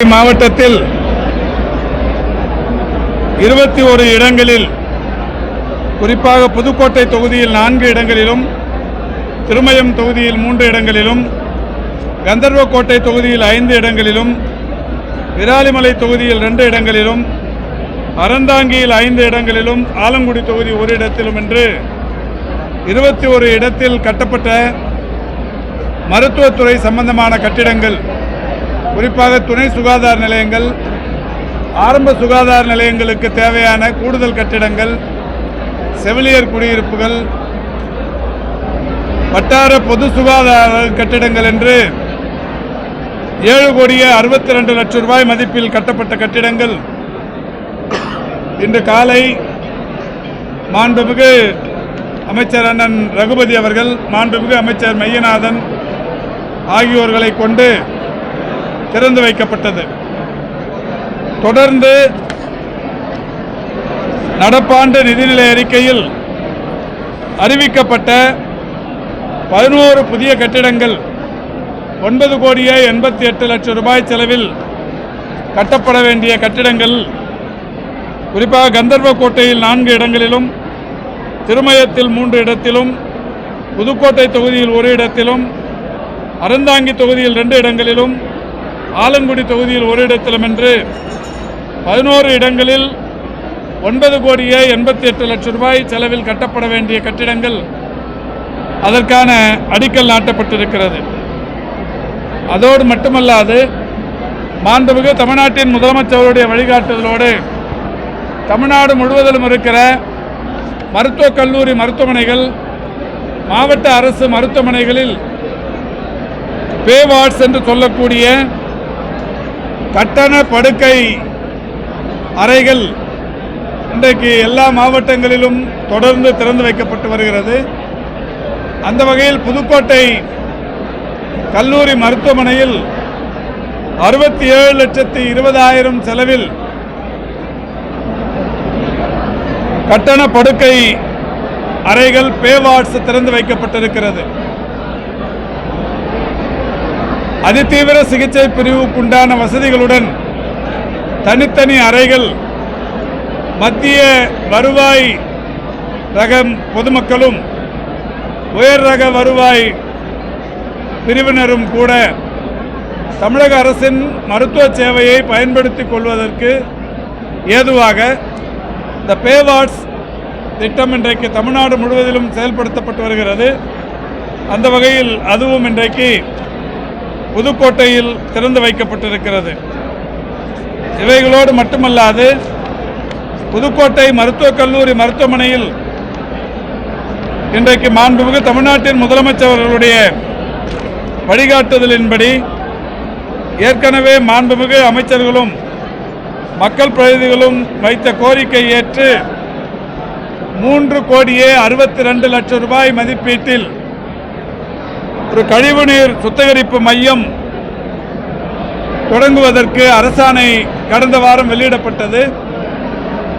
மாவட்டத்தில் இருபத்தி ஒரு இடங்களில் குறிப்பாக புதுக்கோட்டை தொகுதியில் நான்கு இடங்களிலும் திருமயம் தொகுதியில் மூன்று இடங்களிலும் கந்தர்வக்கோட்டை தொகுதியில் ஐந்து இடங்களிலும் விராலிமலை தொகுதியில் ரெண்டு இடங்களிலும் அறந்தாங்கியில் ஐந்து இடங்களிலும் ஆலங்குடி தொகுதி ஒரு இடத்திலும் என்று இருபத்தி ஒரு இடத்தில் கட்டப்பட்ட மருத்துவத்துறை சம்பந்தமான கட்டிடங்கள் குறிப்பாக துணை சுகாதார நிலையங்கள் ஆரம்ப சுகாதார நிலையங்களுக்கு தேவையான கூடுதல் கட்டிடங்கள் செவிலியர் குடியிருப்புகள் வட்டார பொது சுகாதார கட்டிடங்கள் என்று ஏழு கோடியே அறுபத்தி ரெண்டு லட்சம் ரூபாய் மதிப்பில் கட்டப்பட்ட கட்டிடங்கள். இன்று காலை மாண்புமிகு அமைச்சர் அண்ணன் ரகுபதி அவர்கள் மாண்புமிகு அமைச்சர் மையநாதன் ஆகியோர்களை கொண்டு திறந்து வைக்கப்பட்டது. தொடர்ந்து நடப்பாண்டு நிதிநிலை அறிக்கையில் அறிவிக்கப்பட்ட பதினோரு புதிய கட்டிடங்கள் ஒன்பது கோடியே எண்பத்தி எட்டு லட்சம் ரூபாய் செலவில் கட்டப்பட வேண்டிய கட்டிடங்கள் குறிப்பாக கந்தர்வக்கோட்டையில் நான்கு இடங்களிலும் திருமயத்தில் மூன்று இடத்திலும் புதுக்கோட்டை தொகுதியில் ஒரு இடத்திலும் அறந்தாங்கி தொகுதியில் ரெண்டு இடங்களிலும் ஆலங்குடி தொகுதியில் ஒரு இடத்திலும் என்று பதினோரு இடங்களில் ஒன்பது கோடியே எண்பத்தி எட்டு லட்சம் ரூபாய் செலவில் கட்டப்பட வேண்டிய கட்டிடங்கள் அதற்கான அடிக்கல் நாட்டப்பட்டிருக்கிறது. அதோடு மட்டுமல்லாது மாண்புமிகு தமிழ்நாட்டின் முதலமைச்சருடைய வழிகாட்டுதலோடு தமிழ்நாடு முழுவதிலும் இருக்கிற மருத்துவக் கல்லூரி மருத்துவமனைகள் மாவட்ட அரசு மருத்துவமனைகளில் பே வார்ட்ஸ் என்று சொல்லக்கூடிய கட்டண படுக்கை அறைகள் இன்றைக்கு எல்லா மாவட்டங்களிலும் தொடர்ந்து திறந்து வைக்கப்பட்டு வருகிறது. அந்த வகையில் புதுக்கோட்டை கல்லூரி மருத்துவமனையில் அறுபத்தி ஏழு லட்சத்தி இருபதாயிரம் செலவில் கட்டண படுக்கை அறைகள் பே வார்ட்ஸ் திறந்து வைக்கப்பட்டிருக்கிறது. அதிதீவிர சிகிச்சை பிரிவுக்குண்டான வசதிகளுடன் தனித்தனி அறைகள் மத்திய வருவாய் ரக பொதுமக்களும் உயர் ரக வருவாய் பிரிவினரும் கூட தமிழக அரசின் மருத்துவ சேவையை பயன்படுத்திக் கொள்வதற்கு ஏதுவாக இந்த பேவார்ட்ஸ் திட்டம் இன்றைக்கு தமிழ்நாடு முழுவதிலும் செயல்படுத்தப்பட்டு வருகிறது. அந்த வகையில் அதுவும் இன்றைக்கு புதுக்கோட்டையில் திறந்து வைக்கப்பட்டிருக்கிறது. இவைகளோடு மட்டுமல்லாது புதுக்கோட்டை மருத்துவக் கல்லூரி மருத்துவமனையில் இன்றைக்கு மாண்புமிகு தமிழ்நாட்டின் முதலமைச்சர்களுடைய வழிகாட்டுதலின்படி ஏற்கனவே மாண்புமிகு அமைச்சர்களும் மக்கள் பிரதிநிதிகளும் வைத்த கோரிக்கை ஏற்று மூன்று கோடியே அறுபத்தி ரெண்டு லட்சம் ரூபாய் மதிப்பீட்டில் ஒரு கழிவுநீர் சுத்திகரிப்பு மையம் தொடங்குவதற்கு அரசாணை கடந்த வாரம் வெளியிடப்பட்டது.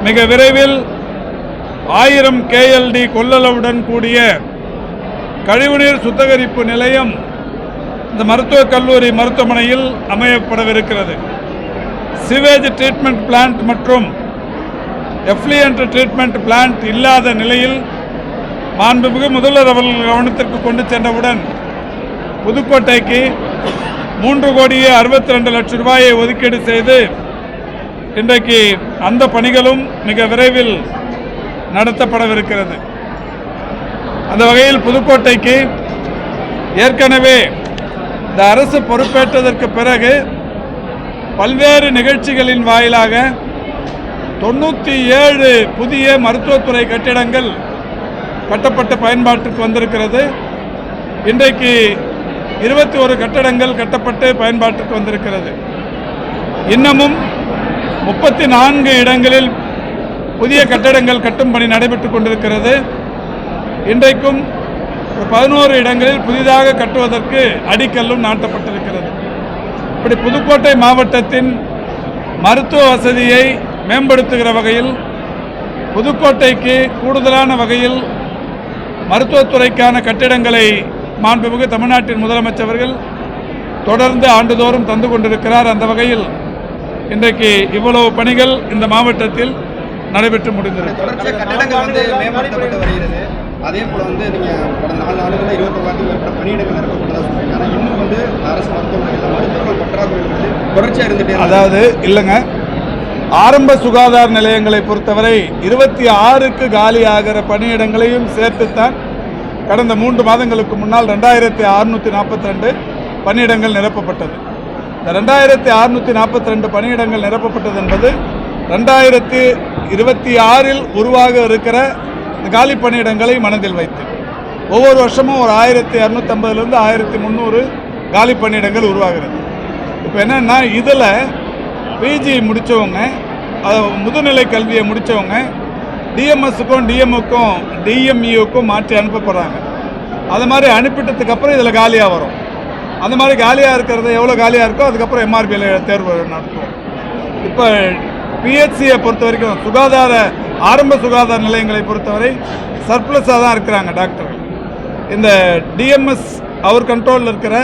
மிக விரைவில் ஆயிரம் கேஎல்டி கொள்ளளவுடன் கூடிய கழிவுநீர் சுத்திகரிப்பு நிலையம் இந்த மருத்துவக் கல்லூரி மருத்துவமனையில் அமையப்படவிருக்கிறது. சிவேஜ் ட்ரீட்மெண்ட் பிளான்ட் மற்றும் எஃப்ளியன்ட் ட்ரீட்மெண்ட் பிளான்ட் இல்லாத நிலையில் மாண்புமிகு முதல்வர் அவர்கள் கவனத்திற்கு கொண்டு சென்றவுடன் புதுக்கோட்டைக்கு மூன்று கோடியே அறுபத்தி ரெண்டு லட்சம் ரூபாயை ஒதுக்கீடு செய்து இன்றைக்கு அந்த பணிகளும் மிக விரைவில் நடத்தப்படவிருக்கிறது. அந்த வகையில் புதுக்கோட்டைக்கு ஏற்கனவே இந்த அரசு பொறுப்பேற்றதற்கு பிறகு பல்வேறு நிகழ்ச்சிகளின் வாயிலாக தொண்ணூற்றி ஏழு புதிய மருத்துவத்துறை கட்டிடங்கள் கட்டப்பட்ட பயன்பாட்டுக்கு வந்திருக்கிறது. இன்றைக்கு இருபத்தி ஒரு கட்டடங்கள் கட்டப்பட்டு பயன்பாட்டுக்கு வந்திருக்கிறது. இன்னமும் முப்பத்தி நான்கு இடங்களில் புதிய கட்டடங்கள் கட்டும் பணி நடைபெற்று கொண்டிருக்கிறது. இன்றைக்கும் ஒரு பதினோரு இடங்களில் புதிதாக கட்டுவதற்கு அடிக்கல்லும் நாட்டப்பட்டிருக்கிறது. இப்படி புதுக்கோட்டை மாவட்டத்தின் மருத்துவ வசதியை மேம்படுத்துகிற வகையில் புதுக்கோட்டைக்கு கூடுதலான வகையில் மருத்துவத்துறைக்கான கட்டிடங்களை மாண்புமிகு தமிழ்நாட்டின் முதலமைச்சர்கள் தொடர்ந்து ஆண்டுதோறும் தந்து கொண்டிருக்கிறார் அந்த வகையில் இன்றைக்கு இவ்வளவு பணிகள் இந்த மாவட்டத்தில் நடைபெற்று முடிந்திருக்கிறது தொடர்ச்சியாக கட்டடங்கள் வந்து மேம்படுத்தப்பட்டு வருகிறது. அதே போல வந்து நீங்க கடந்த நாலு நாடுகளில் இருபத்தொன்னாயிரத்துக்கு மேற்பட்ட பணியிடங்கள் நிரப்பப்பட்டதா சொல்றீங்க ஆனால் இன்னும் வந்து அரசு மருத்துவமனைகளில் மருத்துவர்கள் பற்றாக்குறை வந்து தொடர்ச்சியாக இருந்துட்டே இருக்கு. அதாவது இல்லைங்க. ஆரம்ப சுகாதார நிலையங்களை பொறுத்தவரை இருபத்தி ஆறுக்கு காலி ஆகிற பணியிடங்களையும் சேர்த்துத்தான் கடந்த மூன்று மாதங்களுக்கு முன்னால் ரெண்டாயிரத்தி அறுநூற்றி நாற்பத்தி ரெண்டு பணியிடங்கள் நிரப்பப்பட்டது. இந்த ரெண்டாயிரத்தி அறுநூற்றி நாற்பத்தி ரெண்டு பணியிடங்கள் நிரப்பப்பட்டது என்பது ரெண்டாயிரத்தி இருபத்தி ஆறில் உருவாக இருக்கிற இந்த காலி பணியிடங்களை மனதில் வைத்து. ஒவ்வொரு வருஷமும் ஒரு ஆயிரத்தி இரநூத்தம்பதுலேருந்து ஆயிரத்தி முந்நூறு காலி பணியிடங்கள் உருவாகிறது. இப்போ என்னென்னா இதில் பிஜி முடித்தவங்க முதுநிலை கல்வியை முடித்தவங்க டிஎம்எஸ்க்கும் டிஎம்ஓக்கும் டிஎம்இக்கும் மாற்றி அனுப்பப்படுறாங்க அது மாதிரி அனுப்பிட்டதுக்கு அப்புறம் இதில் காலியாக வரும். அந்த மாதிரி காலியாக இருக்கிறது எவ்வளோ காலியாக இருக்கோ அதுக்கப்புறம் எம்ஆர்பியில் தேர்வு நடத்துவோம் இப்போ பிஹெச்சியை பொறுத்த வரைக்கும் சுகாதார ஆரம்ப சுகாதார நிலையங்களை பொறுத்தவரை சர்ப்ளஸாக தான் இருக்கிறாங்க டாக்டர்கள் இந்த டிஎம்எஸ் அவர் கண்ட்ரோலில் இருக்கிற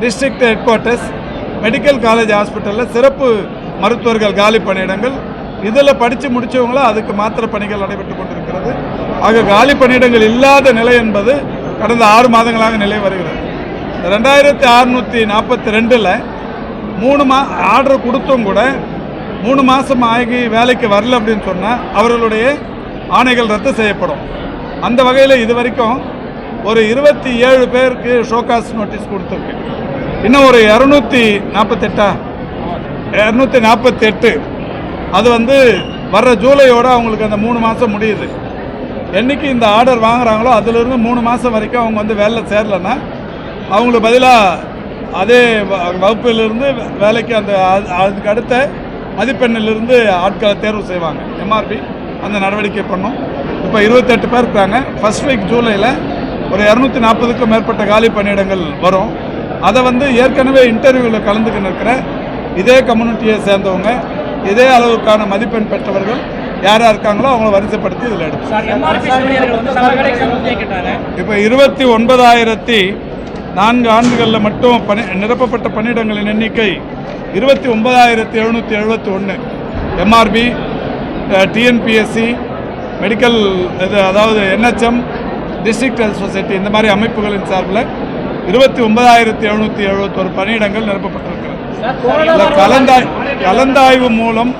district headquarters medical college ஹாஸ்பிட்டலில் சிறப்பு மருத்துவர்கள் காலி பணியிடங்கள் இதில் படித்து முடித்தவங்களும் அதுக்கு மாத்திர பணிகள் நடைபெற்று கொண்டிருக்கிறது. ஆக காலி பணியிடங்கள் இல்லாத நிலை என்பது கடந்த ஆறு மாதங்களாக நிலை வருகிறது. ரெண்டாயிரத்தி அறுநூற்றி நாற்பத்தி ரெண்டில் மூணு மா ஆர்டர் கொடுத்தும் கூட மூணு மாதம் ஆகி வேலைக்கு வரல அப்படின்னு சொன்னால் அவர்களுடைய ஆணைகள் ரத்து செய்யப்படும். அந்த வகையில் இது வரைக்கும் ஒரு இருபத்தி ஏழு பேருக்கு ஷோகாஸ் நோட்டீஸ் கொடுத்துருக்கு. இன்னும் ஒரு இரநூத்தி நாற்பத்தெட்டா இரநூத்தி நாற்பத்தெட்டு அது வந்து வர்ற ஜூலையோடு அவங்களுக்கு அந்த மூணு மாதம் முடியுது. என்னைக்கு இந்த ஆர்டர் வாங்குகிறாங்களோ அதிலிருந்து மூணு மாதம் வரைக்கும் அவங்க வந்து வேலை சேரலைன்னா அவங்களுக்கு பதிலாக அதே வ- வகுப்பிலிருந்து வே- வேலைக்கு அந்த அது- அதுக்கு அடுத்த மதிப்பெண்ணிலிருந்து ஆட்களை தேர்வு செய்வாங்க. எம்ஆர்பி அந்த நடவடிக்கை பண்ணும். இப்போ இருபத்தெட்டு பேர் இருக்காங்க. ஃபர்ஸ்ட் வீக் ஜூலையில் ஒரு இரநூத்தி நாற்பதுக்கும் மேற்பட்ட காலி பணியிடங்கள் வரும். அதை வந்து ஏற்கனவே இன்டர்வியூவில் கலந்துக்கின்னு இருக்கிற இதே கம்யூனிட்டியை சேர்ந்தவங்க இதே அளவுக்கான மதிப்பெண் பெற்றவர்கள் யார் யார் இருக்காங்களோ அவங்கள வரிசைப்படுத்தி இதில் எடுப்போம். இப்போ இருபத்தி ஒன்பதாயிரத்தி நான்கு ஆண்டுகளில் மட்டும் பணி நிரப்பப்பட்ட பணியிடங்களின் எண்ணிக்கை இருபத்தி ஒன்பதாயிரத்தி எழுநூற்றி எழுபத்தி ஒன்று எம்ஆர்பி டிஎன்பிஎஸ்சி மெடிக்கல் இது அதாவது என்ஹெச்எம் டிஸ்ட்ரிக்ட் ஹெல்த் சொசைட்டி இந்த மாதிரி அமைப்புகளின் சார்பில் இருபத்தி ஒன்பதாயிரத்தி எழுநூற்றி எழுபத்தொரு பணியிடங்கள் நிரப்பப்பட்டிருக்கிறது. இந்த கலந்தாய் கலந்தாய்வு மூலம்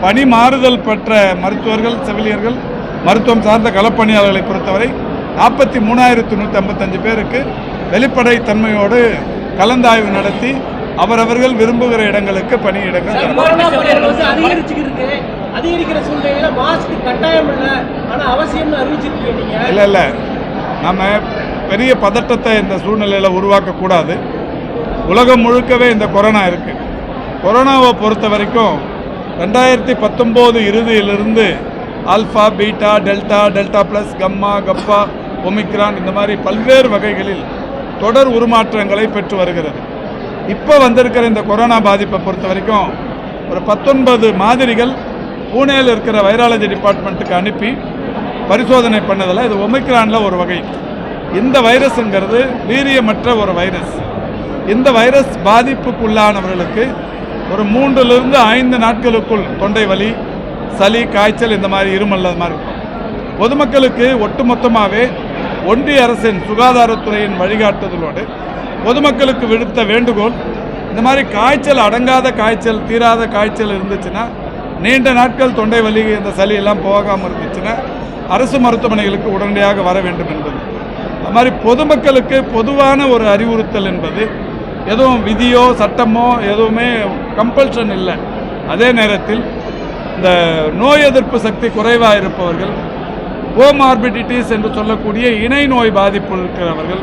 பணி மாறுதல் பெற்ற மருத்துவர்கள் செவிலியர்கள் மருத்துவம் சார்ந்த களப்பணியாளர்களை பொறுத்தவரை நாற்பத்தி மூணாயிரத்தி நூற்றி ஐம்பத்தஞ்சு பேருக்கு வெளிப்படைத்தன்மையோடு கலந்தாய்வு நடத்தி அவரவர்கள் விரும்புகிற இடங்களுக்கு பணியிடங்கள் இல்ல. இல்லை இல்லை. நம்ம பெரிய பதட்டத்தை இந்த சூழ்நிலையில் உருவாக்கக்கூடாது. உலகம் முழுக்கவே இந்த கொரோனா இருக்குது கொரோனாவை பொறுத்த வரைக்கும் ரெண்டாயிரத்தி பத்தொம்போது இறுதியிலிருந்து alpha beta delta delta plus gamma kappa omicron இந்த மாதிரி பல்வேறு வகைகளில் தொடர் உருமாற்றங்களை பெற்று வருகிறது. இப்போ வந்திருக்கிற இந்த கொரோனா பாதிப்பை பொறுத்த வரைக்கும் ஒரு பத்தொன்பது மாதிரிகள் பூனேயில் இருக்கிற வைராலஜி டிபார்ட்மெண்ட்டுக்கு அனுப்பி பரிசோதனை பண்ணதில் இது ஒமிக்ரானில் ஒரு வகை. இந்த வைரஸுங்கிறது வீரியமற்ற ஒரு வைரஸ். இந்த வைரஸ் பாதிப்புக்குள்ளானவர்களுக்கு ஒரு மூன்றிலிருந்து ஐந்து நாட்களுக்குள் தொண்டை வலி சளி காய்ச்சல் இந்த மாதிரி இருமல் அது மாதிரி இருக்கும். பொதுமக்களுக்கு ஒட்டுமொத்தமாகவே ஒன்றிய அரசின் சுகாதாரத்துறையின் வழிகாட்டுதலோடு பொதுமக்களுக்கு விடுத்த வேண்டுகோள் இந்த மாதிரி காய்ச்சல் அடங்காத காய்ச்சல் தீராத காய்ச்சல் இருந்துச்சுன்னா நீண்ட நாட்கள் தொண்டை வலி இந்த சளி எல்லாம் போகாமல் இருந்துச்சுன்னா அரசு மருத்துவமனைகளுக்கு உடனடியாக வர வேண்டும் என்பது. அது மாதிரி பொதுமக்களுக்கு பொதுவான ஒரு அறிவுறுத்தல் என்பது எதுவும் விதியோ சட்டமோ எதுவுமே கம்பல்ஷன் இல்லை. அதே நேரத்தில் இந்த நோய் எதிர்ப்பு சக்தி குறைவாக இருப்பவர்கள் கோமார்பிடிட்டிஸ் என்று சொல்லக்கூடிய இணை நோய் பாதிப்பு இருக்கிறவர்கள்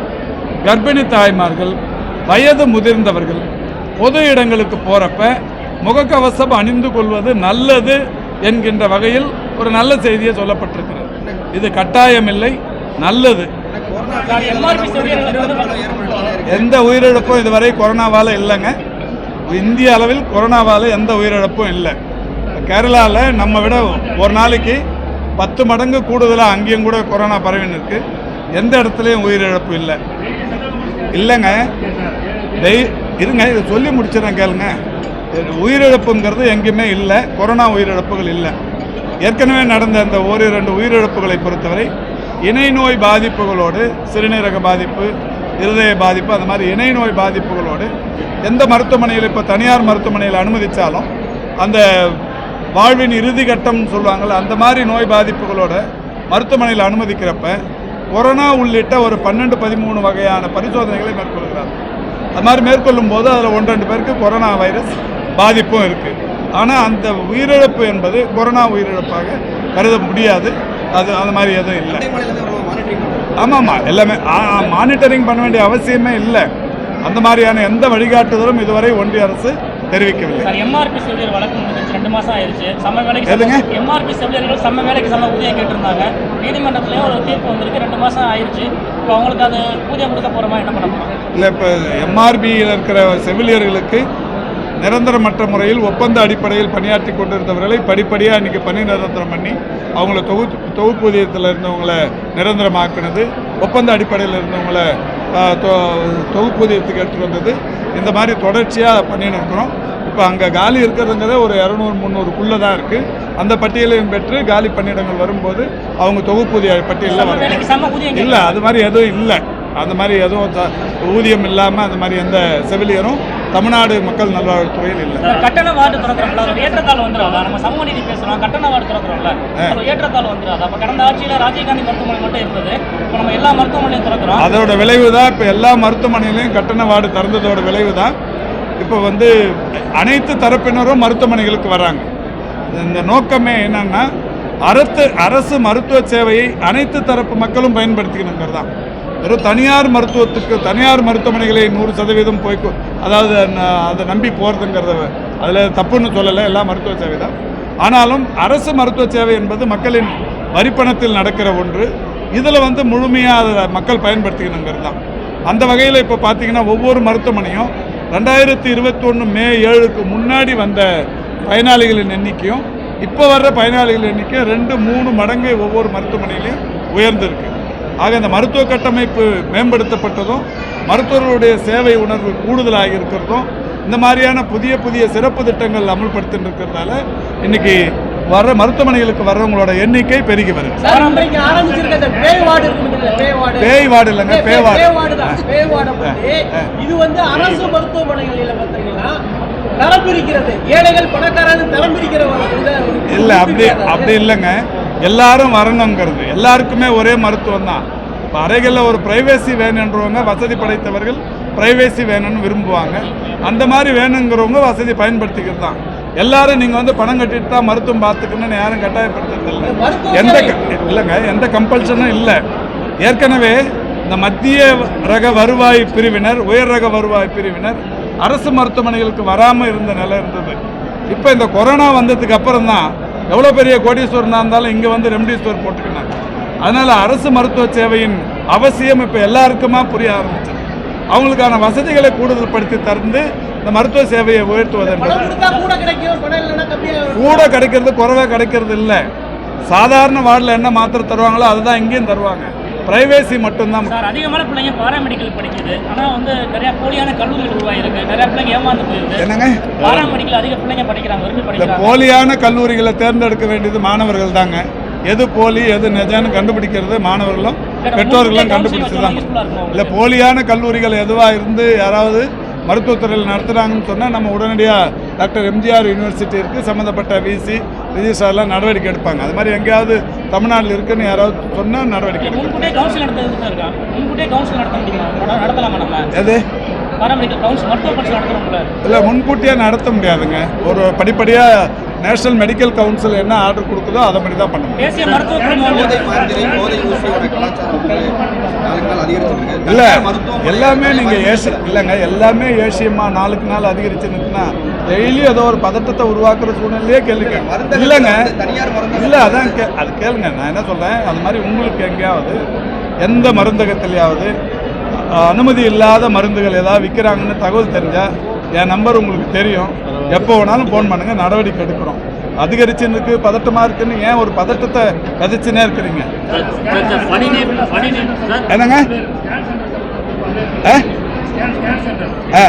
கர்ப்பிணி தாய்மார்கள் வயது முதிர்ந்தவர்கள் பொது இடங்களுக்கு போகிறப்ப முகக்கவசம் அணிந்து கொள்வது நல்லது என்கின்ற வகையில் ஒரு நல்ல செய்தியை சொல்லப்பட்டிருக்கிறது. இது கட்டாயமில்லை நல்லது. எந்த உயிரிழப்பும் இதுவரை கொரோனாவால் இல்லைங்க. இந்திய அளவில் கொரோனாவால் எந்த உயிரிழப்பும் இல்லை. கேரளாவில் நம்ம விட ஒரு நாளைக்கு பத்து மடங்கு கூடுதலாக அங்கேயும் கூட கொரோனா பரவின்னு இருக்கு. எந்த இடத்துலையும் உயிரிழப்பு இல்லை. இல்லைங்க. டெய் இருங்க இதை சொல்லி முடிச்சிடறேன் கேளுங்க. உயிரிழப்புங்கிறது எங்கேயுமே இல்லை. கொரோனா உயிரிழப்புகள் இல்லை. ஏற்கனவே நடந்த அந்த ஓரிரண்டு உயிரிழப்புகளை பொறுத்தவரை இணை நோய் பாதிப்புகளோடு சிறுநீரக பாதிப்பு இருதய பாதிப்பு அந்த மாதிரி இணை நோய் பாதிப்புகளோடு எந்த மருத்துவமனையில் இப்போ தனியார் மருத்துவமனையில் அனுமதித்தாலும் அந்த வாழ்வின் இறுதி கட்டம்னு சொல்லுவாங்கள்ல அந்த மாதிரி நோய் பாதிப்புகளோட மருத்துவமனையில் அனுமதிக்கிறப்ப கொரோனா உள்ளிட்ட ஒரு பன்னெண்டு பதிமூணு வகையான பரிசோதனைகளை மேற்கொள்கிறார். அது மாதிரி மேற்கொள்ளும் போது அதில் ஒன்று ரெண்டு பேருக்கு கொரோனா வைரஸ் பாதிப்பும் இருக்குது ஆனால் அந்த உயிரிழப்பு என்பது கொரோனா உயிரிழப்பாக கருத முடியாது. அது அந்த மாதிரி எதுவும் இல்லை. பண்ணுறோம் ஆமாம்மா எல்லாமே மானிட்டரிங் பண்ண வேண்டிய அவசியமே இல்லை. அந்த மாதிரியான எந்த வழிகாட்டுதலும் இதுவரை ஒன்றிய அரசு தெரிவிக்கவில்லை. சார் எம்ஆர்பி செவிலியர் வழக்கு முடிஞ்சிச்சு ரெண்டு மாசம் ஆயிருச்சு. சம வேலைக்கு எதுங்க? எம்ஆர்பி செவிலியர்கள் சம வேலைக்கு சம ஊதியம் கேட்டிருந்தாங்க. நீதிமன்றத்துலயும் ஒரு தீர்ப்பு வந்திருக்கு ரெண்டு மாசம் ஆயிருச்சு. இப்போ அவங்களுக்கு அது ஊதியம் கொடுக்க போறோமா என்ன பண்ண போறோம்? இல்லை இப்போ எம்ஆர்பியில் இருக்கிற செவிலியர்களுக்கு நிரந்தரமற்ற முறையில் ஒப்பந்த அடிப்படையில் பணியாற்றி கொண்டிருந்தவர்களை படிப்படியாக இன்றைக்கி பணி நிரந்தரம் பண்ணி அவங்கள தொகு தொகுப்பூதியத்தில் இருந்தவங்கள நிரந்தரமாக்குனது ஒப்பந்த அடிப்படையில் இருந்தவங்கள தொகுப்பூதியத்துக்கு எடுத்துகிட்டு வந்தது. இந்த மாதிரி தொடர்ச்சியாக பண்ணின்னு இருக்கிறோம். இப்போ அங்கே காலி இருக்கிறதுங்கிறத ஒரு இரநூறு முந்நூறுக்குள்ளே தான் இருக்குது அந்த பட்டியலையும் பெற்று காலி பணியிடங்கள் வரும்போது அவங்க தொகுப்பூதிய பட்டியலில் வரும் இல்லை அது மாதிரி எதுவும் இல்லை. அந்த மாதிரி எதுவும் ஊதியம் இல்லாமல் அந்த மாதிரி எந்த செவிலியரும் தமிழ்நாடு மக்கள் நல்வாழ்வுத்துறையில் இல்லை. கட்டண வார்டு திறக்கிறோம்ல ஒரு ஏற்றத்தாழ் வந்துடாதா? நம்ம சமூக நீதி பேசுறோம் கட்டண வார்டு திறக்கிறோம்ல. ஒரு ஏற்றத்தாழ் வந்துடாதா? அப்ப கடந்த ஆட்சியில ராஜீவ்காந்தி மருத்துவமனை மட்டும் இருந்தது. இப்போ நம்ம எல்லா மருத்துவமனையும் திறக்கிறோம். அதோட விளைவு தான் இப்போ எல்லா மருத்துவமனையிலையும் கட்டண வார்டு திறந்ததோட விளைவு தான் இப்போ வந்து அனைத்து தரப்பினரும் மருத்துவமனைகளுக்கு வராங்க. இந்த நோக்கமே என்னன்னா அரசு அரசு மருத்துவ சேவையை அனைத்து தரப்பு மக்களும் பயன்படுத்திக்கணுங்கிறது தான் வெறும் தனியார் மருத்துவத்துக்கு தனியார் மருத்துவமனைகளை நூறு சதவீதம் போய் அதாவது அதை நம்பி போகிறதுங்கிறத அதில் தப்புன்னு சொல்லலை எல்லா மருத்துவ சேவை தான் ஆனாலும் அரசு மருத்துவ சேவை என்பது மக்களின் வரிப்பணத்தில் நடக்கிற ஒன்று. இதில் வந்து முழுமையாக அதை மக்கள் பயன்படுத்திக்கணுங்கிறது தான் அந்த வகையில் இப்போ பார்த்தீங்கன்னா ஒவ்வொரு மருத்துவமனையும் ரெண்டாயிரத்தி இருபத்தொன்று மே ஏழுக்கு முன்னாடி வந்த பயனாளிகளின் எண்ணிக்கையும் இப்போ வர்ற பயனாளிகள் எண்ணிக்கை ரெண்டு மூணு மடங்கு ஒவ்வொரு மருத்துவமனையிலையும் உயர்ந்திருக்கு. ஆக இந்த மருத்துவ கட்டமைப்பு மேம்படுத்தப்பட்டதும் மருத்துவர்களுடைய சேவை உணர்வு கூடுதலாகி இருக்கிறதும் இந்த மாதிரியான புதிய புதிய சிறப்பு திட்டங்கள் அமல்படுத்திட்டு இருக்கிறதால இன்னைக்கு வர்ற மருத்துவமனைகளுக்கு வர்றவங்களோட எண்ணிக்கை பெருகி வருது. பேய் வார்டு இல்லைங்க, பேய் வார்டு. இது வந்து அரசு மருத்துவமனைகளில் பார்த்தீங்கன்னா தரம் பிரிக்கிறது. ஏழைகள் தரம் பிரிக்கிற ஒரு இல்லை அப்படி அப்படி இல்லைங்க. எல்லாரும் வரணுங்கிறது. எல்லாருக்குமே ஒரே மருத்துவம் தான். இப்போ அறைகளில் ஒரு ப்ரைவேசி வேணுன்றவங்க வசதி படைத்தவர்கள் ப்ரைவேசி வேணும்னு விரும்புவாங்க. அந்த மாதிரி வேணுங்கிறவங்க வசதி பயன்படுத்திக்கிறது தான். எல்லாரும் நீங்கள் வந்து பணம் கட்டிட்டு தான் மருத்துவம் பார்த்துக்கணும்னு யாரும் கட்டாயப்படுத்துறது இல்லை. மருத்துவ எந்த இல்லைங்க எந்த கம்பல்ஷனும் இல்லை. ஏற்கனவே இந்த மத்திய ரக வருவாய் பிரிவினர் உயர் ரக வருவாய் பிரிவினர் அரசு மருத்துவமனைகளுக்கு வராமல் இருந்த நிலை இருந்தது. இப்போ இந்த கொரோனா வந்ததுக்கு அப்புறம் தான் எவ்வளோ பெரிய கோடீஸ்வரனாக இருந்தாலும் இங்கே வந்து ரெம்டெசிவிர் போட்டுக்கினாங்க. அதனால் அரசு மருத்துவ சேவையின் அவசியம் இப்போ எல்லாருக்குமா புரிய ஆரம்பிச்சது. அவங்களுக்கான வசதிகளை கூடுதல் படுத்தி தந்து இந்த மருத்துவ சேவையை உயர்த்துவது கூட கிடைக்கிறது குறைவா கிடைக்கிறது இல்லை. சாதாரண வார்டில் என்ன மாத்திரை தருவாங்களோ அதுதான் இங்கேயும் தருவாங்க. பிரைவேசி மட்டும்தான். சார் அதிகமான பிள்ளைங்க பாராமெடிக்கல் படிக்குது. ஆனா வந்து நிறைய போலியான கல்லூரிகள் உருவாயிருக்கு நிறைய பிள்ளைங்க ஏமாந்து போயிருது என்னங்க? பாராமெடிக்கல் அதிக பிள்ளைங்க படிக்கிறாங்க இந்த போலியான கல்லூரிகளை தேர்ந்தெடுக்க வேண்டியது மாணவர்கள் தாங்க. எது போலி எது நிஜம்னு கண்டுபிடிக்கிறது மாணவர்களும் பெற்றோர்களும் கண்டுபிடிச்சு தான். இல்லை போலியான கல்லூரிகள் எதுவாக இருந்து யாராவது மருத்துவத்துறையில் நடத்துகிறாங்கன்னு சொன்னால் நம்ம உடனடியாக டாக்டர் எம்ஜிஆர் யூனிவர்சிட்டி இருக்குது சம்மந்தப்பட்ட விசி ரிஜிஸ்ட்ரார்லாம் நடவடிக்கை எடுப்பாங்க. அது மாதிரி எங்கேயாவது தமிழ்நாட்டில் இருக்குன்னு யாராவது சொன்னால் நடவடிக்கை எடுப்பாங்க. முன்கூட்டியே முன்கூட்டியே எது? இல்லை முன்கூட்டியாக நடத்த முடியாதுங்க. ஒரு படிப்படியாக நேஷனல் மெடிக்கல் கவுன்சில் என்ன ஆர்டர் கொடுக்குதோ அதை படி தான் பண்ண முடியும் தேசிய மருத்துவ குழுமம் போதை மாத்திரை போதை ஊசியோட கலாச்சாரம் வந்து நாளுக்கு நாள் அதிகரிச்சுட்டு இருக்கு இல்லை எல்லாமே நீங்கள் ஏசி இல்லைங்க எல்லாமே ஏசியமாக நாளுக்கு நாள் அதிகரிச்சுன்னுக்குன்னா டெய்லி ஏதோ ஒரு பதட்டத்தை உருவாக்குற சூழ்நிலையே கேளுங்க. இல்லைங்க. இல்லை அதான் கே அது கேளுங்க நான் என்ன சொல்கிறேன் அது மாதிரி உங்களுக்கு எங்கேயாவது எந்த மருந்தகத்திலேயாவது அனுமதி இல்லாத மருந்துகள் ஏதாவது விற்கிறாங்கன்னு தகவல் தெரிஞ்சால் என் நம்பர் உங்களுக்கு தெரியும். எப்போ வேணாலும் ஃபோன் பண்ணுங்கள் நடவடிக்கை எடுக்கிறோம். அதிகரிச்சுருக்கு பதட்டமாக இருக்குன்னு ஏன் ஒரு பதட்டத்தை விதைச்சுனே இருக்கிறீங்க? என்னங்க? ஆ?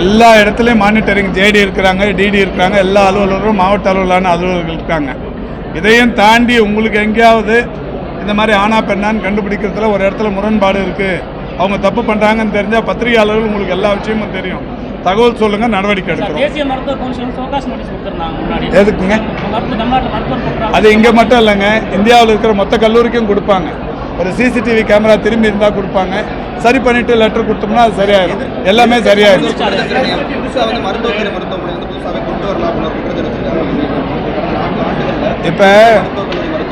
எல்லா இடத்துலையும் மானிட்டரிங் ஜேடி இருக்கிறாங்க டிடி இருக்கிறாங்க எல்லா அலுவலரும் மாவட்ட அலுவலான அலுவலர்கள் இருக்காங்க. இதையும் தாண்டி உங்களுக்கு எங்கேயாவது இந்த மாதிரி ஆனா பெண்ணான்னு கண்டுபிடிக்கிறதுல ஒரு இடத்துல முரண்பாடு இருக்குது அவங்க தப்பு பண்ணுறாங்கன்னு தெரிஞ்சால் பத்திரிகையாளர்கள் உங்களுக்கு எல்லா விஷயமும் தெரியும். தகவல் சொல்லுங்கள் நடவடிக்கை எடுக்கிறோம். எதுக்குங்க? அது இங்கே மட்டும் இல்லைங்க. இந்தியாவில் இருக்கிற மொத்த கல்லூரிக்கும் கொடுப்பாங்க. ஒரு சிசிடிவி கேமரா திரும்பி இருந்தால் கொடுப்பாங்க. சரி பண்ணிட்டு லெட்டர் கொடுத்தோம்னா அது சரியாயிடும் எல்லாமே சரியாயிடும் இப்போ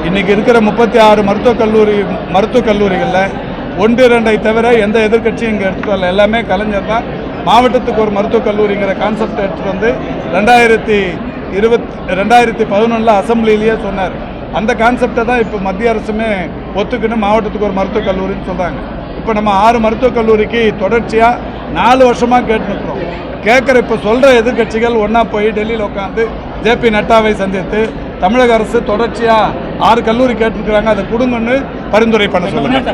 இன்னைக்கு இருக்கிற முப்பத்தி ஆறு மருத்துவக் கல்லூரி மருத்துவக் கல்லூரிகளில் ஒன்று இரண்டை தவிர எந்த எதிர்க்கட்சியும் இங்கே எடுத்துகிட்டு வரல எல்லாமே கலைஞர் தான். மாவட்டத்துக்கு ஒரு மருத்துவக் கல்லூரிங்கிற கான்செப்ட் எடுத்துகிட்டு வந்து ரெண்டாயிரத்தி இருபத்தி ரெண்டாயிரத்தி பதினொன்றில் அசம்பிளிலேயே சொன்னார். அந்த கான்செப்டை தான் இப்போ மத்திய அரசுமே ஒத்துக்கின்னு மாவட்டத்துக்கு ஒரு மருத்துவக் கல்லூரின்னு சொல்கிறாங்க இப்போ நம்ம ஆறு மருத்துவக் கல்லூரிக்கு தொடர்ச்சியாக நாலு வருஷமாக கேட்டுருக்குறோம் கேட்குற இப்போ சொல்கிற எதிர்க்கட்சிகள் ஒன்றா போய் டெல்லியில் உட்காந்து ஜேபி நட்டாவை சந்தித்து தமிழக அரசு தொடர்ச்சியாக ஆறு கல்லூரி கேட்டிருக்கிறாங்க அதை கொடுங்கன்னு பரிந்துரை பண்ண சொல்லுங்கள்